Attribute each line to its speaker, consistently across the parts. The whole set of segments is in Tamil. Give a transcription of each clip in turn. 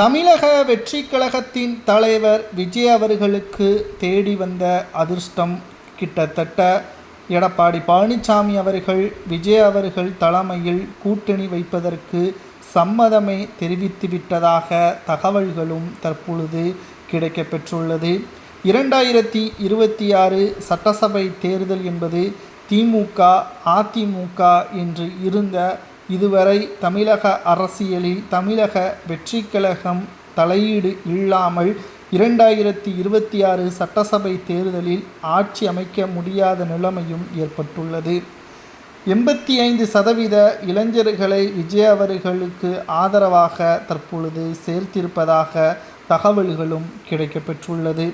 Speaker 1: தமிழக வெற்றி கழகத்தின் தலைவர் விஜய் அவர்களுக்கு தேடி வந்த அதிர்ஷ்டம் கிட்டத்தட்ட எடப்பாடி பழனிசாமி அவர்கள் விஜய் அவர்கள் தலைமையில் கூட்டணி வைப்பதற்கு சம்மதமே தெரிவித்துவிட்டதாக தகவல்களும் தற்பொழுது கிடைக்கப்பெற்றுள்ளது. இரண்டாயிரத்தி இருபத்தி ஆறு சட்டசபை தேர்தல் என்பது திமுக அதிமுக என்று இருந்த இதுவரை தமிழக அரசியலில் தமிழக வெற்றி கழகம் தலையீடு இல்லாமல் இரண்டாயிரத்தி இருபத்தி ஆறு சட்டசபை தேர்தலில் ஆட்சி அமைக்க முடியாத நிலைமையும் ஏற்பட்டுள்ளது. எண்பத்தி ஐந்து சதவீத இளைஞர்களை விஜய் அவர்களுக்கு ஆதரவாக தற்பொழுது சேர்த்திருப்பதாக தகவல்களும் கிடைக்கப்பெற்றுள்ளது.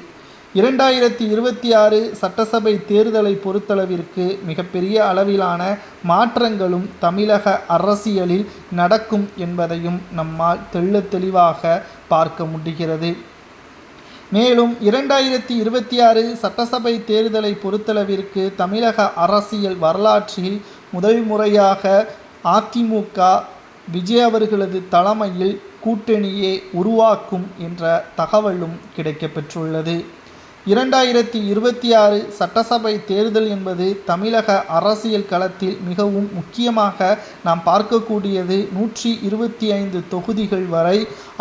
Speaker 1: இரண்டாயிரத்தி இருபத்தி ஆறு சட்டசபை தேர்தலை பொறுத்தளவிற்கு மிகப்பெரிய அளவிலான மாற்றங்களும் தமிழக அரசியலில் நடக்கும் என்பதையும் நம்மால் தெள்ளத் தெளிவாக பார்க்க முடிகிறது. மேலும் இரண்டாயிரத்தி இருபத்தி ஆறு சட்டசபை தேர்தலை பொறுத்தளவிற்கு தமிழக அரசியல் வரலாற்றில் முதல் முறையாக அதிமுக விஜய் அவர்களது தலைமையில் கூட்டணியை உருவாக்கும் என்ற தகவலும் கிடைக்கப்பெற்றுள்ளது. இரண்டாயிரத்தி இருபத்தி ஆறு சட்டசபை தேர்தல் என்பது தமிழக அரசியல் களத்தில் மிகவும் முக்கியமாக நாம் பார்க்கக்கூடியது நூற்றி இருபத்தி ஐந்து தொகுதிகள் வரை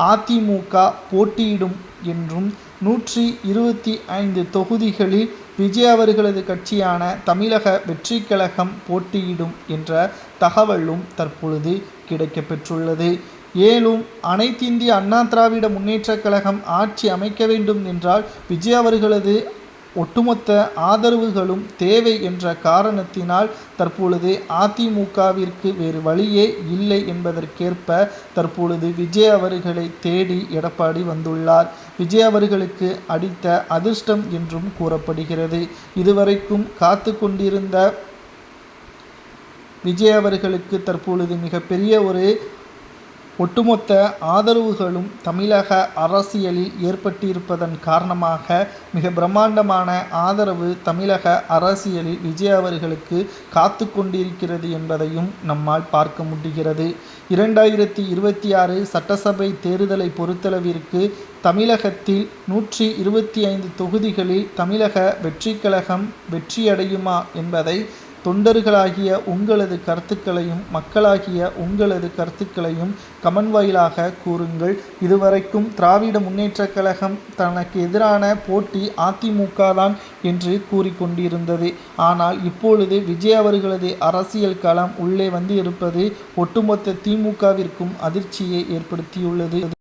Speaker 1: அதிமுக போட்டியிடும் என்றும் நூற்றி இருபத்தி ஐந்து தொகுதிகளில் விஜய் அவர்களது கட்சியான தமிழக வெற்றி கழகம் போட்டியிடும் என்ற தகவலும் தற்பொழுது கிடைக்கப்பெற்றுள்ளது. ஏலும் அனைத்திந்திய அண்ணா திராவிட முன்னேற்றக் கழகம் ஆட்சி அமைக்க வேண்டும் என்றால் விஜய் அவர்களது ஒட்டுமொத்த ஆதரவுகளும் தேவை என்ற காரணத்தினால் தற்பொழுது அதிமுகவிற்கு வேறு வழியே இல்லை என்பதற்கேற்ப தற்பொழுது விஜய் அவர்களை தேடி எடப்பாடி வந்துள்ளார். விஜய் அவர்களுக்கு அடித்த அதிர்ஷ்டம் என்றும் கூறப்படுகிறது. இதுவரைக்கும் காத்து கொண்டிருந்த விஜய் அவர்களுக்கு தற்பொழுது மிகப்பெரிய ஒரு ஒட்டுமொத்த ஆதரவுகளும் தமிழக அரசியலில் ஏற்பட்டிருப்பதன் காரணமாக மிக பிரம்மாண்டமான ஆதரவு தமிழக அரசியலில் விஜய் அவர்களுக்கு காத்து கொண்டிருக்கிறது என்பதையும் நம்மால் பார்க்க முடிகிறது. இரண்டாயிரத்தி இருபத்தி ஆறு சட்டசபை தேர்தலை பொறுத்தளவிற்கு தமிழகத்தில் நூற்றி இருபத்தி ஐந்து தொகுதிகளில் தமிழக வெற்றி கழகம் வெற்றியடையுமா என்பதை தொண்டர்களாகிய உங்களது கருத்துக்களையும் மக்களாகிய உங்களது கருத்துக்களையும் கமன் வாயிலாக கூறுங்கள். இதுவரைக்கும் திராவிட முன்னேற்றக் கழகம் தனக்கு எதிரான போட்டி அதிமுக தான் என்று கூறிக்கொண்டிருந்தது ஆனால் இப்பொழுது விஜய் அவர்களது அரசியல் களம் உள்ளே வந்து இருப்பது ஒட்டுமொத்த திமுகவிற்கும் அதிர்ச்சியை ஏற்படுத்தியுள்ளது.